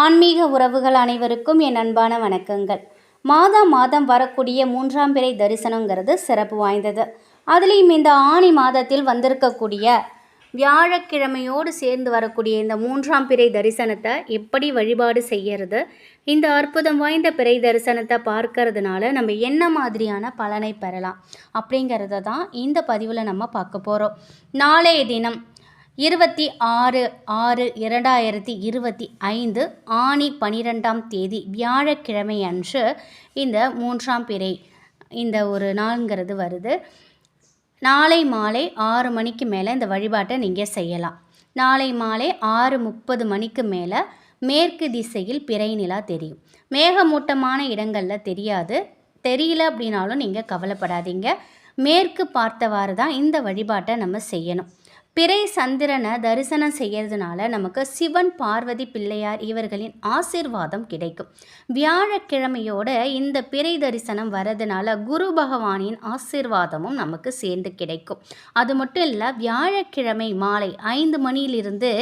ஆன்மீக உறவுகள் அனைவருக்கும் என் அன்பான வணக்கங்கள். மாதம் மாதம் வரக்கூடிய மூன்றாம் பிறை தரிசனங்கிறது சிறப்பு வாய்ந்தது. அதுலேயும் இந்த ஆணி மாதத்தில் வந்திருக்கக்கூடிய வியாழக்கிழமையோடு சேர்ந்து வரக்கூடிய இந்த மூன்றாம் பிறை தரிசனத்தை எப்படி வழிபாடு செய்யறது இந்த அற்புதம் வாய்ந்த பிறை தரிசனத்தை பார்க்கறதுனால நம்ம என்ன மாதிரியான பலனை பெறலாம் அப்படிங்கிறத தான் இந்த பதிவில் நம்ம பார்க்க போகிறோம் நாளைய தினம் இருபத்தி ஆறு ஆறு இரண்டாயிரத்தி இருபத்தி ஐந்து ஆணி பனிரெண்டாம் தேதி வியாழக்கிழமை அன்று இந்த மூன்றாம் பிறை இந்த ஒரு நாளுங்கிறது வருது. நாளை மாலை ஆறு மணிக்கு மேலே இந்த வழிபாட்டை நீங்கள் செய்யலாம். நாளை மாலை ஆறு முப்பது மணிக்கு மேலே மேற்கு திசையில் பிறை நிலா தெரியும். மேகமூட்டமான இடங்களில் தெரியாது. தெரியல அப்படின்னாலும் நீங்கள் கவலைப்படாதீங்க. மேற்கு பார்த்தவாறு தான் இந்த வழிபாட்டை நம்ம செய்யணும். பிறை சந்திரனை தரிசனம் செய்யறதுனால நமக்கு சிவன் பார்வதி பிள்ளையார் இவர்களின் ஆசிர்வாதம் கிடைக்கும். வியாழக்கிழமையோட இந்த பிறை தரிசனம் வரதுனால குரு பகவானின் ஆசிர்வாதமும் நமக்கு சேர்ந்து கிடைக்கும். அது மட்டும் இல்லை வியாழக்கிழமை மாலை ஐந்து மணியிலிருந்து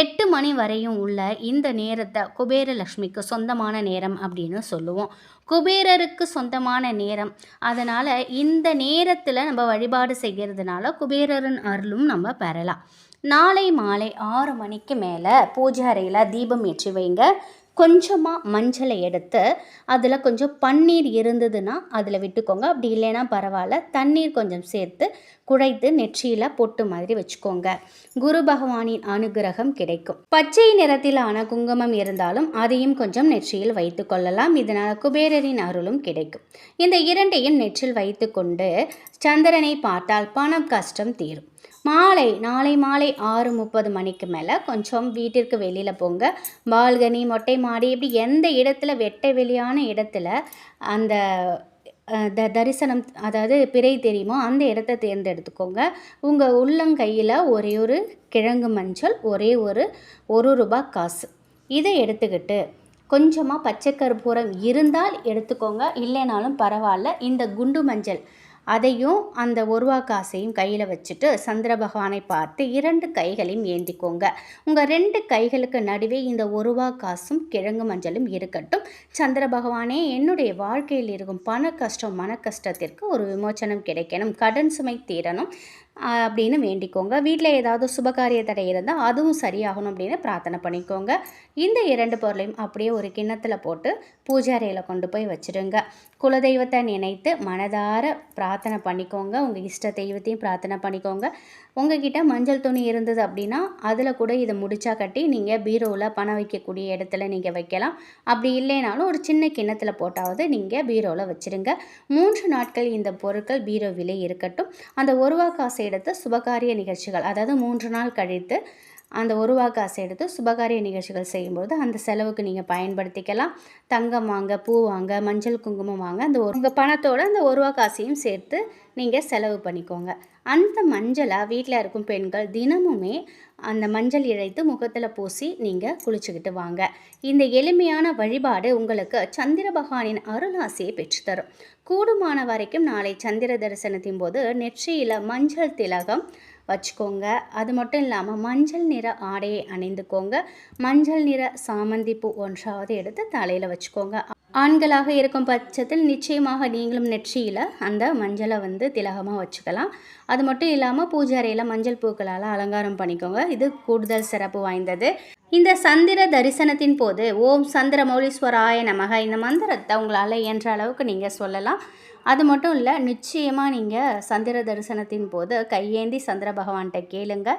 எட்டு மணி வரையும் உள்ள இந்த நேரத்தை குபேரலக்ஷ்மிக்கு சொந்தமான நேரம் அப்படின்னு சொல்லுவோம். குபேரருக்கு சொந்தமான நேரம். அதனால் இந்த நேரத்தில் நம்ம வழிபாடு செய்கிறதுனால குபேரரின் அருளும் நம்ம பெறலாம். நாளை மாலை ஆறு மணிக்கு மேலே பூஜை அறையில் தீபம் ஏற்றி வைங்க. கொஞ்சமாக மஞ்சளை எடுத்து அதில் கொஞ்சம் பன்னீர் இருந்ததுன்னா அதில் விட்டுக்கோங்க. அப்படி இல்லைன்னா பரவாயில்ல. தண்ணீர் கொஞ்சம் சேர்த்து குழைத்து நெற்றியில் பொட்டு மாதிரி வச்சுக்கோங்க. குரு பகவானின் அனுகிரகம் கிடைக்கும். பச்சை நிறத்திலான குங்குமம் இருந்தாலும் அதையும் கொஞ்சம் நெற்றியில் வைத்து கொள்ளலாம். இதனால் குபேரரின் அருளும் கிடைக்கும். இந்த இரண்டையும் நெற்றில் வைத்துக்கொண்டு சந்திரனை பார்த்தால் பணம் கஷ்டம் தீரும். மாலை நாளை மாலை ஆறு முப்பது மணிக்கு மேலே கொஞ்சம் வீட்டிற்கு வெளியில் போங்க. பால்கனி மொட்டை மாடி இப்படி எந்த இடத்துல வெட்ட வெளியான இடத்துல அந்த த தரிசனம் அதாவது பிறை தெரியுமோ அந்த இடத்த தேர்ந்தெடுத்துக்கோங்க. உங்கள் உள்ளங்கையில் ஒரே ஒரு கிழங்கு மஞ்சள் ஒரே ஒரு ஒரு ரூபா காசு. இதை எடுத்துக்கிட்டு கொஞ்சமாக பச்சை கற்பூரம் இருந்தால் எடுத்துக்கோங்க. இல்லைனாலும் பரவாயில்ல. இந்த குண்டு மஞ்சள் அதையும் அந்த ஒருவா காசையும் கையில் வச்சுட்டு சந்திர பகவானை பார்த்து இரண்டு கைகளையும் ஏந்திக்கோங்க. உங்கள் ரெண்டு கைகளுக்கு நடுவே இந்த ஒருவா காசும் கிழங்கு மஞ்சளும் இருக்கட்டும். சந்திர பகவானே என்னுடைய வாழ்க்கையில் இருக்கும் பண கஷ்டம் மன கஷ்டத்திற்கு ஒரு விமோச்சனம் கிடைக்கணும். கடன் சுமை தீரணும். அப்படின்னு வேண்டிக்கோங்க. வீட்டில் ஏதாவது சுபகாரிய தடை இருந்தால் அதுவும் சரியாகணும் அப்படின்னு பிரார்த்தனை பண்ணிக்கோங்க. இந்த இரண்டு பொருளையும் அப்படியே ஒரு கிண்ணத்தில் போட்டு பூஜாரியில் கொண்டு போய் வச்சிடுங்க குலதெய்வத்தை நினைத்து மனதார பிரார்த்தனை பண்ணிக்கோங்க. உங்கள் இஷ்ட தெய்வத்தையும் பிரார்த்தனை பண்ணிக்கோங்க. உங்ககிட்ட மஞ்சள் துணி இருந்தது அப்படின்னா அதில் கூட இதை முடிச்சா கட்டி நீங்கள் பீரோவில் பணம் வைக்கக்கூடிய இடத்துல நீங்கள் வைக்கலாம். அப்படி இல்லைனாலும் ஒரு சின்ன கிண்ணத்தில் போட்டாவது நீங்கள் பீரோவில் வச்சுருங்க. மூன்று நாட்கள் இந்த பொருட்கள் பீரோவிலே இருக்கட்டும். அந்த ஒருவா காசை எடுத்து சுபகாரிய நிகழ்ச்சிகள் அதாவது மூன்று நாள் கழித்து அந்த ஒருவா காசை எடுத்து சுபகாரிய நிகழ்ச்சிகள் செய்யும்போது அந்த செலவுக்கு நீங்கள் பயன்படுத்திக்கலாம். தங்கம் வாங்க பூ வாங்க மஞ்சள் குங்குமம் வாங்க அந்த ஒரு உங்கள் பணத்தோட அந்த ஒருவா காசையும் சேர்த்து நீங்கள் செலவு பண்ணிக்கோங்க. அந்த மஞ்சளை வீட்டில் இருக்கும் பெண்கள் தினமுமே அந்த மஞ்சள் இழைத்து முகத்தில் பூசி நீங்கள் குளிச்சுக்கிட்டு வாங்க. இந்த எளிமையான வழிபாடு உங்களுக்கு சந்திர பகவானின் அருளாசியை பெற்றுத்தரும் கூடுமான வரைக்கும் நாளை சந்திர தரிசனத்தின் போது நெற்றியில் மஞ்சள் திலகம் வச்சுக்கோங்க. அது மட்டும் இல்லாமல் மஞ்சள் நிற ஆடையை அணிந்துக்கோங்க. மஞ்சள் நிற சாமந்தி பூ ஒன்றாவது எடுத்து தலையில் வச்சுக்கோங்க. ஆண்களாக இருக்கும் பட்சத்தில் நிச்சயமாக நீங்களும் நெற்றியில் அந்த மஞ்சளை வந்து திலகமாக வச்சுக்கலாம். அது மட்டும் இல்லாமல் பூஜாரையில் மஞ்சள் பூக்களால் அலங்காரம் பண்ணிக்கோங்க. இது கூடுதல் சிறப்பு வாய்ந்தது. இந்த சந்திர தரிசனத்தின் போது ஓம் சந்திர மௌலீஸ்வராய நமக. இந்த மந்திரத்தை உங்களால் இயன்ற அளவுக்கு நீங்கள் சொல்லலாம். அது மட்டும் இல்லை நிச்சயமாக நீங்கள் சந்திர தரிசனத்தின் போது கையேந்தி சந்திர பகவான்கிட்ட கேளுங்க.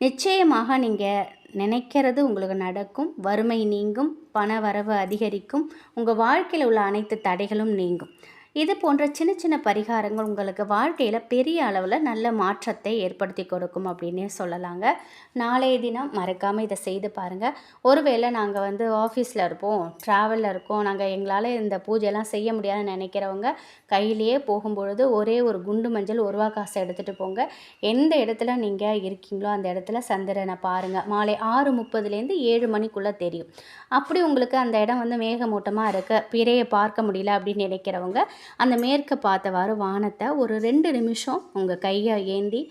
நிச்சயமாக நீங்கள் நினைக்கிறது உங்களுக்கு நடக்கும். வறுமை நீங்கும் பண வரவு அதிகரிக்கும். உங்கள் வாழ்க்கையில் உள்ள அனைத்து தடைகளும் நீங்கும். இது போன்ற சின்ன சின்ன பரிகாரங்கள் உங்களுக்கு வாழ்க்கையில் பெரிய அளவில் நல்ல மாற்றத்தை ஏற்படுத்தி கொடுக்கும் அப்படின்னே சொல்லலாங்க. நாளைய தினம் மறக்காமல் இதை செய்து பாருங்கள் ஒருவேளை நாங்கள் வந்து ஆஃபீஸில் இருப்போம் ட்ராவலில் இருக்கோம் நாங்கள் எங்களால் இந்த பூஜையெல்லாம் செய்ய முடியாதுன்னு நினைக்கிறவங்க கையிலேயே போகும்பொழுது ஒரே ஒரு குண்டு மஞ்சள் ஒருவா காசை எடுத்துகிட்டு போங்க. எந்த இடத்துல நீங்கள் இருக்கீங்களோ அந்த இடத்துல சந்திரனை பாருங்கள் மாலை ஆறு முப்பதுலேருந்து ஏழு மணிக்குள்ளே தெரியும். அப்படி உங்களுக்கு அந்த இடம் வந்து மேகமூட்டமாக இருக்குது பிறையை பார்க்க முடியல அப்படின்னு நினைக்கிறவங்க அந்த மேற்க பார்த்தவாறு வானத்தை ஒரு ரெண்டு நிமிஷம் உங்கள் கையை ஏந்தி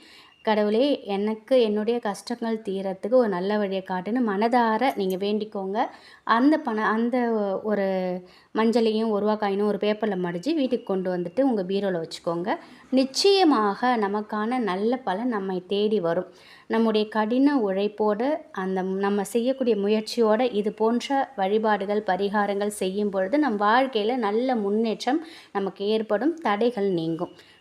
கடவுளே எனக்கு என்னுடைய கஷ்டங்கள் தீரத்துக்கு ஒரு நல்ல வழியை காட்டுன்னு மனதார நீங்கள் வேண்டிக்கோங்க. அந்த பண அந்த ஒரு மஞ்சளையும் ஒரு ஒரு பேப்பரில் மடித்து வீட்டுக்கு கொண்டு வந்துட்டு உங்கள் பீரோவில் வச்சுக்கோங்க. நிச்சயமாக நமக்கான நல்ல பலன் நம்மை தேடி வரும். நம்முடைய கடின உழைப்போடு அந்த நம்ம செய்யக்கூடிய முயற்சியோடு இது போன்ற வழிபாடுகள் பரிகாரங்கள் செய்யும் பொழுது நம் வாழ்க்கையில் நல்ல முன்னேற்றம் நமக்கு ஏற்படும். தடைகள் நீங்கும்.